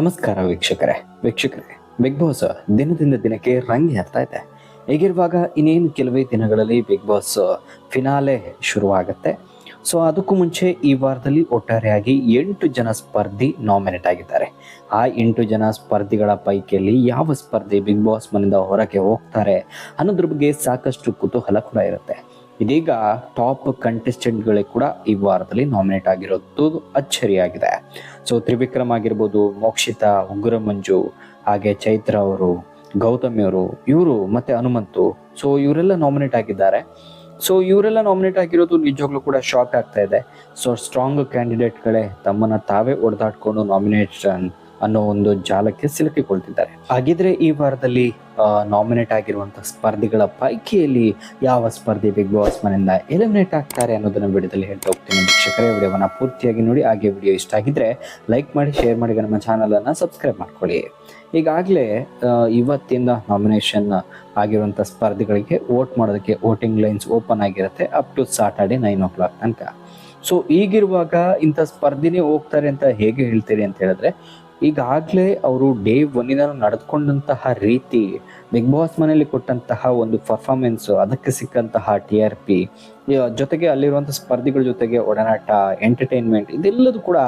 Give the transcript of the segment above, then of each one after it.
ನಮಸ್ಕಾರ ವೀಕ್ಷಕರೇ. ವೀಕ್ಷಕರೇ ಬಿಗ್ ಬಾಸ್ ದಿನದಿಂದ ದಿನಕ್ಕೆ ರಂಗಿ ಹರ್ತಾ ಇದೆ. ಹೀಗಿರುವಾಗ ಇನ್ನೇನು ಕೆಲವೇ ದಿನಗಳಲ್ಲಿ ಬಿಗ್ ಬಾಸ್ ಫಿನಾಲೆ ಶುರುವಾಗುತ್ತೆ. ಸೊ ಅದಕ್ಕೂ ಮುಂಚೆ ಈ ವಾರದಲ್ಲಿ ಒಟ್ಟಾರೆಯಾಗಿ ಎಂಟು ಜನ ಸ್ಪರ್ಧಿ ನಾಮಿನೇಟ್ ಆಗಿದ್ದಾರೆ. ಆ ಎಂಟು ಜನ ಸ್ಪರ್ಧಿಗಳ ಪೈಕಿಯಲ್ಲಿ ಯಾವ ಸ್ಪರ್ಧಿ ಬಿಗ್ ಬಾಸ್ ಮನೆಯಿಂದ ಹೊರಗೆ ಹೋಗ್ತಾರೆ ಅನ್ನೋದ್ರ ಬಗ್ಗೆ ಸಾಕಷ್ಟು ಕುತೂಹಲ ಕೂಡ ಇರುತ್ತೆ. ಇದೀಗ ಟಾಪ್ ಕಂಟೆಸ್ಟೆಂಟ್ಗಳೇ ಕೂಡ ಈ ವಾರದಲ್ಲಿ ನಾಮಿನೇಟ್ ಆಗಿರೋದು ಅಚ್ಚರಿಯಾಗಿದೆ. ಸೊ ತ್ರಿವಿಕ್ರಮ್ ಆಗಿರ್ಬೋದು, ಮೋಕ್ಷಿತಾ ಉಗ್ರ ಮಂಜು ಹಾಗೆ ಚೈತ್ರ ಅವರು, ಗೌತಮಿ ಅವರು, ಇವರು ಮತ್ತೆ ಹನುಮಂತು. ಸೊ ಇವರೆಲ್ಲ ನಾಮಿನೇಟ್ ಆಗಿದ್ದಾರೆ. ಸೊ ಇವರೆಲ್ಲ ನಾಮಿನೇಟ್ ಆಗಿರೋದು ನಿಜವಾಗ್ಲೂ ಕೂಡ ಶಾಕ್ ಆಗ್ತಾ ಇದೆ. ಸೊ ಸ್ಟ್ರಾಂಗ್ ಕ್ಯಾಂಡಿಡೇಟ್ಗಳೇ ತಮ್ಮನ್ನ ತಾವೇ ಹೊಡೆದಾಡ್ಕೊಂಡು ನಾಮಿನೇಷನ್ ಅನ್ನೋ ಒಂದು ಜಾಲಕ್ಕೆ ಸಿಲುಕಿಕೊಳ್ತಿದ್ದಾರೆ. ಹಾಗಿದ್ರೆ ಈ ವಾರದಲ್ಲಿ ನಾಮಿನೇಟ್ ಆಗಿರುವಂಥ ಸ್ಪರ್ಧಿಗಳ ಪೈಕಿಯಲ್ಲಿ ಯಾವ ಸ್ಪರ್ಧಿ ಬಿಗ್ ಬಾಸ್ ಮನೆಯಿಂದ ಎಲಿಮಿನೇಟ್ ಆಗ್ತಾರೆ ಅನ್ನೋದನ್ನು ವಿಡಿಯೋದಲ್ಲಿ ಹೇಳ್ತಾ ಹೋಗ್ತೀನಿ. ವೀಕ್ಷಕರೇ, ವಿಡಿಯೋವನ್ನು ಪೂರ್ತಿಯಾಗಿ ನೋಡಿ, ಹಾಗೆ ವಿಡಿಯೋ ಇಷ್ಟ ಆಗಿದ್ರೆ ಲೈಕ್ ಮಾಡಿ ಶೇರ್ ಮಾಡಿ, ನಮ್ಮ ಚಾನಲನ್ನು ಸಬ್ಸ್ಕ್ರೈಬ್ ಮಾಡ್ಕೊಳ್ಳಿ. ಈಗಾಗಲೇ ಇವತ್ತಿಂದ ನಾಮಿನೇಷನ್ ಆಗಿರುವಂಥ ಸ್ಪರ್ಧಿಗಳಿಗೆ ವೋಟ್ ಮಾಡೋದಕ್ಕೆ ವೋಟಿಂಗ್ ಲೈನ್ಸ್ ಓಪನ್ ಆಗಿರುತ್ತೆ up to Saturday nine o'clock ತನಕ. ಸೊ ಈಗಿರುವಾಗ ಇಂಥ ಸ್ಪರ್ಧಿನೇ ಹೋಗ್ತಾರೆ ಅಂತ ಹೇಗೆ ಹೇಳ್ತೀರಿ ಅಂತ ಹೇಳಿದ್ರೆ ಈಗಾಗಲೇ ಅವರು ಡೇ ಒಂದಿನ ನಡೆದುಕೊಂಡಂತಹ ರೀತಿ ಬಿಗ್ ಬಾಸ್ ಮನೆಯಲ್ಲಿ ಕೊಟ್ಟಂತಹ ಒಂದು ಪರ್ಫಾರ್ಮೆನ್ಸ್ ಅದಕ್ಕೆ ಸಿಕ್ಕಂತಹ ಟಿ ಆರ್ ಪಿ ಜೊತೆಗೆ ಅಲ್ಲಿರುವಂಥ ಸ್ಪರ್ಧಿಗಳ ಜೊತೆಗೆ ಒಡನಾಟ ಎಂಟರ್ಟೈನ್ಮೆಂಟ್ ಇದೆಲ್ಲದೂ ಕೂಡ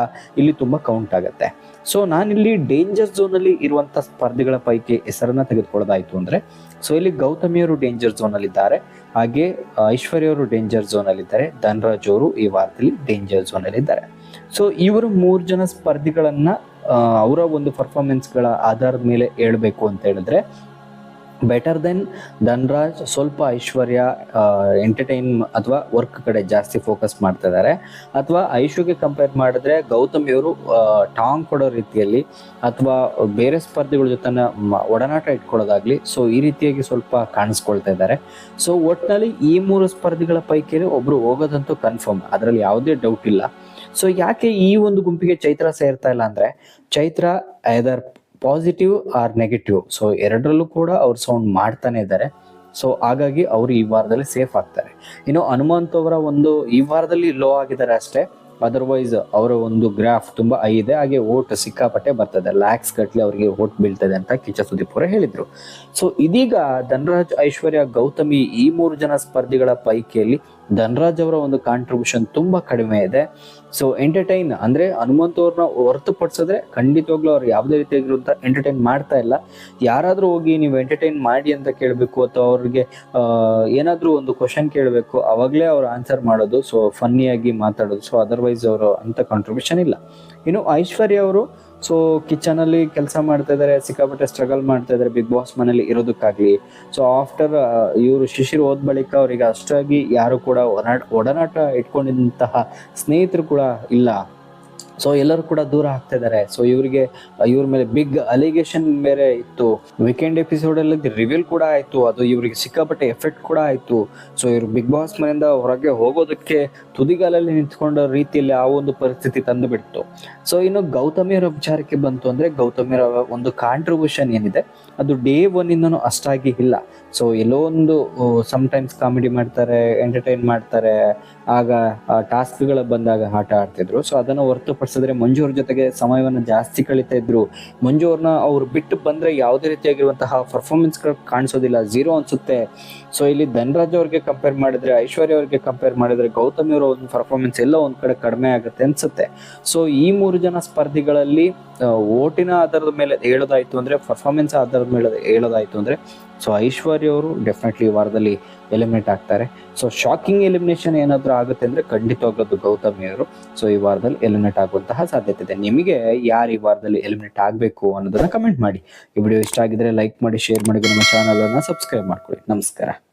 ಇಲ್ಲಿ ತುಂಬಾ ಕೌಂಟ್ ಆಗುತ್ತೆ. ಸೊ ನಾನಿಲ್ಲಿ ಡೇಂಜರ್ ಝೋನ್ ಅಲ್ಲಿ ಇರುವಂತ ಸ್ಪರ್ಧಿಗಳ ಪೈಕಿ ಹೆಸರನ್ನ ತೆಗೆದುಕೊಳ್ಳೋದಾಯಿತು ಅಂದ್ರೆ ಸೊ ಇಲ್ಲಿ ಗೌತಮಿಯವರು ಡೇಂಜರ್ ಝೋನ್ ಅಲ್ಲಿ ಇದ್ದಾರೆ, ಹಾಗೆ ಐಶ್ವರ್ಯ ಅವರು ಡೇಂಜರ್ ಝೋನ್ ಅಲ್ಲಿ ಇದ್ದಾರೆ, ಧನರಾಜ್ ಅವರು ಈ ವಾರದಲ್ಲಿ ಡೇಂಜರ್ ಝೋನ್ ಅಲ್ಲಿ ಇದ್ದಾರೆ. ಸೊ ಇವರು ಮೂರು ಜನ ಸ್ಪರ್ಧಿಗಳನ್ನ ಅವರ ಒಂದು ಪರ್ಫಾರ್ಮೆನ್ಸ್ಗಳ ಆಧಾರದ ಮೇಲೆ ಹೇಳಬೇಕು ಅಂತ ಹೇಳಿದ್ರೆ ಬೆಟರ್ ದೆನ್ ಧನ್ರಾಜ್ ಸ್ವಲ್ಪ ಐಶ್ವರ್ಯ ಎಂಟರ್ಟೈನ್ ಅಥವಾ ವರ್ಕ್ ಕಡೆ ಜಾಸ್ತಿ ಫೋಕಸ್ ಮಾಡ್ತಾ ಇದ್ದಾರೆ. ಅಥವಾ ಐಶುಗೆ ಕಂಪೇರ್ ಮಾಡಿದ್ರೆ ಗೌತಮಿಯವರು ಟಾಂಗ್ ಕೊಡೋ ರೀತಿಯಲ್ಲಿ ಅಥವಾ ಬೇರೆ ಸ್ಪರ್ಧಿಗಳ ಜೊತೆ ಒಡನಾಟ ಇಟ್ಕೊಳ್ಳೋದಾಗ್ಲಿ ಸೊ ಈ ರೀತಿಯಾಗಿ ಸ್ವಲ್ಪ ಕಾಣಿಸ್ಕೊಳ್ತಾ ಇದ್ದಾರೆ. ಸೊ ಒಟ್ಟಿನಲ್ಲಿ ಈ ಮೂರು ಸ್ಪರ್ಧಿಗಳ ಪೈಕಿ ಒಬ್ರು ಹೋಗೋದಂತೂ ಕನ್ಫರ್ಮ್ ಅದರಲ್ಲಿ ಯಾವುದೇ ಡೌಟ್ ಇಲ್ಲ. ಸೊ ಯಾಕೆ ಈ ಒಂದು ಗುಂಪಿಗೆ ಚೈತ್ರ ಸೇರ್ತಾ ಇಲ್ಲ ಅಂದ್ರೆ Chaitra either positive or negative so ಎರಡರಲ್ಲೂ ಕೂಡ ಅವ್ರು ಸೌಂಡ್ ಮಾಡ್ತಾನೆ ಇದ್ದಾರೆ. ಸೊ ಹಾಗಾಗಿ ಅವರು ಈ ವಾರದಲ್ಲಿ ಸೇಫ್ ಆಗ್ತಾರೆ. ಇನ್ನು ಹನುಮಂತ್ ಅವರ ಒಂದು ಈ ವಾರದಲ್ಲಿ ಲೋ ಆಗಿದ್ದಾರೆ ಅಷ್ಟೇ. ಅದರ್ವೈಸ್ ಅವರ ಒಂದು ಗ್ರಾಫ್ ತುಂಬಾ ಹೈ ಇದೆ ಹಾಗೆ ಓಟ್ ಸಿಕ್ಕಾಪಟ್ಟೆ ಬರ್ತದೆ. ಲ್ಯಾಕ್ಸ್ ಗಟ್ಲೆ ಅವರಿಗೆ ಓಟ್ ಬೀಳ್ತದೆ ಅಂತ ಕಿಚ್ಚ ಸುದೀಪ್ ಅವರು ಹೇಳಿದ್ರು. ಸೊ ಇದೀಗ ಧನರಾಜ್ ಐಶ್ವರ್ಯ, ಗೌತಮಿ ಈ ಮೂರು ಜನ ಸ್ಪರ್ಧಿಗಳ ಪೈಕಿಯಲ್ಲಿ ಧನರಾಜ್ ಅವರ ಒಂದು ಕಾಂಟ್ರಿಬ್ಯೂಷನ್ ತುಂಬಾ ಕಡಿಮೆ ಇದೆ. ಸೊ ಎಂಟರ್ಟೈನ್ ಅಂದ್ರೆ ಹನುಮಂತ್ ಅವ್ರನ್ನ ಹೊರತುಪಡಿಸಿದ್ರೆ ಖಂಡಿತವಾಗ್ಲೂ ಅವ್ರು ಯಾವುದೇ ರೀತಿಯಾಗಿರುವಂತ ಎಂಟರ್ಟೈನ್ ಮಾಡ್ತಾ ಇಲ್ಲ. ಯಾರಾದ್ರೂ ಹೋಗಿ ನೀವು ಎಂಟರ್ಟೈನ್ ಮಾಡಿ ಅಂತ ಕೇಳಬೇಕು ಅಥವಾ ಅವ್ರಿಗೆ ಏನಾದ್ರೂ ಒಂದು ಕ್ವಶನ್ ಕೇಳಬೇಕು, ಅವಾಗ್ಲೇ ಅವ್ರು ಆನ್ಸರ್ ಮಾಡೋದು. ಸೊ ಫನ್ನಿಯಾಗಿ ಮಾತಾಡೋದು. ಸೊ ಅದರ್ವೈಸ್ ಅವರು ಅಂತ ಕಾಂಟ್ರಿಬ್ಯೂಷನ್ ಇಲ್ಲ. ಇನ್ನು ಐಶ್ವರ್ಯ ಅವರು ಸೊ ಕಿಚನ್ ಅಲ್ಲಿ ಕೆಲಸ ಮಾಡ್ತಾ ಇದಾರೆ, ಸಿಕ್ಕಾಪಟ್ಟೆ ಸ್ಟ್ರಗಲ್ ಮಾಡ್ತಾ ಇದಾರೆ ಬಿಗ್ ಬಾಸ್ ಮನೇಲಿ ಇರೋದಕ್ಕಾಗ್ಲಿ. ಸೊ ಆಫ್ಟರ್ ಇವರು ಶಿಶಿರ್ ಹೋದ ಬಳಿಕ ಅವರಿಗೆ ಅಷ್ಟಾಗಿ ಯಾರು ಕೂಡ ಒಡನಾಟ ಇಟ್ಕೊಂಡಿದ್ದಂತಹ ಸ್ನೇಹಿತರು ಕೂಡ ಇಲ್ಲ. ಸೊ ಎಲ್ಲರೂ ಕೂಡ ದೂರ ಆಗ್ತಾ ಇದ್ದಾರೆ. ಸೊ ಇವರಿಗೆ, ಇವ್ರ ಮೇಲೆ ಬಿಗ್ ಅಲಿಗೇಷನ್ ಬೇರೆ ಇತ್ತು. ವೀಕೆಂಡ್ ಎಪಿಸೋಡ್ ಅಲ್ಲಿ ರಿವೀಲ್ ಕೂಡ ಆಯ್ತು. ಅದು ಇವರಿಗೆ ಸಿಕ್ಕಾಪಟ್ಟೆ ಎಫೆಕ್ಟ್ ಕೂಡ ಆಯ್ತು. ಸೊ ಇವ್ರು ಬಿಗ್ ಬಾಸ್ ಮನೆಯಿಂದ ಹೊರಗೆ ಹೋಗೋದಕ್ಕೆ ತುದಿಗಾಲಲ್ಲಿ ನಿಂತ್ಕೊಂಡ ರೀತಿಯಲ್ಲಿ ಆ ಒಂದು ಪರಿಸ್ಥಿತಿ ತಂದು ಬಿಡ್ತು. ಸೊ ಇನ್ನು ಗೌತಮಿಯರ ವಿಚಾರಕ್ಕೆ ಬಂತು ಅಂದ್ರೆ ಗೌತಮಿಯರ ಒಂದು ಕಾಂಟ್ರಿಬ್ಯೂಷನ್ ಏನಿದೆ? ಅದು ಡೇ ಒನ್ ಇಂದನು ಅಷ್ಟಾಗಿ ಇಲ್ಲ. ಸೊ ಎಲ್ಲೋ ಒಂದು ಸಮಟೈಮ್ಸ್ ಕಾಮಿಡಿ ಮಾಡ್ತಾರೆ ಎಂಟರ್ಟೈನ್ ಮಾಡ್ತಾರೆ. ಆಗ ಟಾಸ್ಕ್ಗಳ ಬಂದಾಗ ಆಟ ಆಡ್ತಿದ್ರು. ಸೊ ಅದನ್ನು ಹೊರತುಪಡಿಸಿದ್ರೆ ಮಂಜು ಅವ್ರ ಜೊತೆಗೆ ಸಮಯವನ್ನು ಜಾಸ್ತಿ ಕಳೀತಾ ಇದ್ರು. ಮಂಜು ಅವ್ರನ್ನ ಅವ್ರು ಬಿಟ್ಟು ಬಂದರೆ ಯಾವುದೇ ರೀತಿಯಾಗಿರುವಂತಹ ಪರ್ಫಾರ್ಮೆನ್ಸ್ಗಳು ಕಾಣಿಸೋದಿಲ್ಲ ಝೀರೋ ಅನ್ಸುತ್ತೆ. ಸೊ ಇಲ್ಲಿ ಧನರಾಜ್ ಅವ್ರಿಗೆ ಕಂಪೇರ್ ಮಾಡಿದ್ರೆ, ಐಶ್ವರ್ಯ ಅವ್ರಿಗೆ ಕಂಪೇರ್ ಮಾಡಿದ್ರೆ, ಗೌತಮಿ ಅವರ ಒಂದು ಪರ್ಫಾರ್ಮೆನ್ಸ್ ಎಲ್ಲ ಒಂದು ಕಡೆ ಕಡಿಮೆ ಆಗುತ್ತೆ ಅನ್ಸುತ್ತೆ. ಸೊ ಈ ಮೂರು ಜನ ಸ್ಪರ್ಧಿಗಳಲ್ಲಿ ಓಟಿನ ಆಧಾರದ ಮೇಲೆ ಹೇಳೋದಾಯ್ತು ಅಂದ್ರೆ ಪರ್ಫಾರ್ಮೆನ್ಸ್ ಆಧಾರದ ಮೇಲೆ ಹೇಳೋದಾಯ್ತು ಅಂದ್ರೆ ಸೊ ಐಶ್ವರ್ಯ ಅವರು ಡೆಫಿನೆಟ್ಲಿ ವಾರದಲ್ಲಿ ಎಲಿಮಿನೇಟ್ ಆಗ್ತಾರೆ. ಸೊ ಶಾಕಿಂಗ್ ಎಲಿಮಿನೇಷನ್ ಏನಾದರೂ ಆಗುತ್ತೆ ಅಂದ್ರೆ ಖಂಡಿತವಾಗ್ಲದ್ದು ಗೌತಮಿ ಅವರು ಸೊ ಈ ವಾರದಲ್ಲಿ ಎಲಿಮಿನೇಟ್ ಆಗುವಂತಹ ಸಾಧ್ಯತೆ ಇದೆ. ನಿಮಗೆ ಯಾರು ಈ ವಾರದಲ್ಲಿ ಎಲಿಮಿನೇಟ್ ಆಗಬೇಕು ಅನ್ನೋದನ್ನ ಕಮೆಂಟ್ ಮಾಡಿ. ಈ ವಿಡಿಯೋ ಇಷ್ಟ ಆಗಿದ್ರೆ ಲೈಕ್ ಮಾಡಿ ಶೇರ್ ಮಾಡಿ, ನಮ್ಮ ಚಾನಲನ್ನು ಸಬ್ಸ್ಕ್ರೈಬ್ ಮಾಡ್ಕೊಳ್ಳಿ. ನಮಸ್ಕಾರ.